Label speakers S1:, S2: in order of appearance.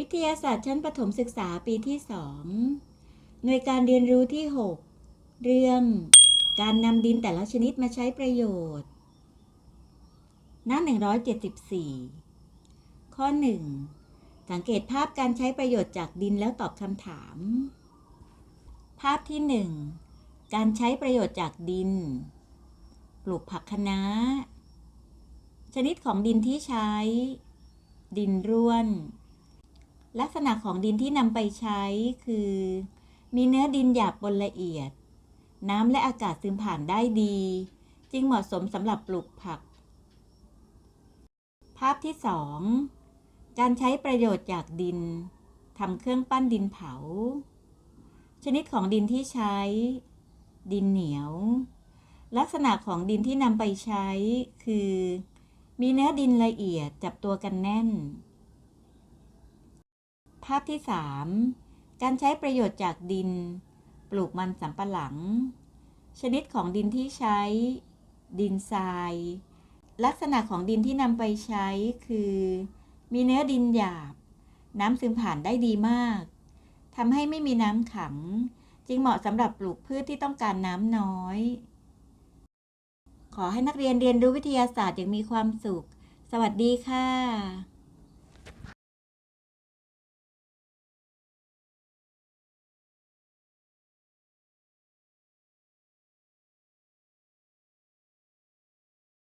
S1: วิทยาศาสตร์ชั้นประถมศึกษาปีที่ 2 หน่วยการเรียนรู้ที่ 6 เรื่องการนำดินแต่ละชนิดมาใช้ประโยชน์ หน้า 174 ข้อ 1 สังเกตภาพการใช้ประโยชน์จากดินแล้วตอบคำถาม ภาพที่ 1 การใช้ประโยชน์จากดิน ปลูกผักคะน้า ชนิดของดินที่ใช้ ดินร่วน ลักษณะของดินที่นำไปใช้คือ มีเนื้อดินหยาบบนละเอียด น้ำและอากาศซึมผ่านได้ดี จึงเหมาะสมสำหรับปลูกผัก ภาพที่ 2 การใช้ประโยชน์จากดินทำเครื่องปั้นดินเผา ชนิดของดินที่ใช้ ดินเหนียว ลักษณะของดินที่นำไปใช้คือ มีเนื้อดินละเอียดจับตัวกันแน่น ภาพที่ 3 การใช้ประโยชน์จากดิน ปลูกมันสำปะหลัง ชนิดของดินที่ใช้ ดินทราย ลักษณะของดินที่นำไปใช้คือ มีเนื้อดินหยาบ น้ำซึมผ่านได้ดีมากทำให้ไม่มีน้ำขัง จึงเหมาะสำหรับปลูกพืชที่ต้องการน้ำน้อย ขอให้นักเรียนเรียนรู้วิทยาศาสตร์อย่างมีความสุข สวัสดีค่ะ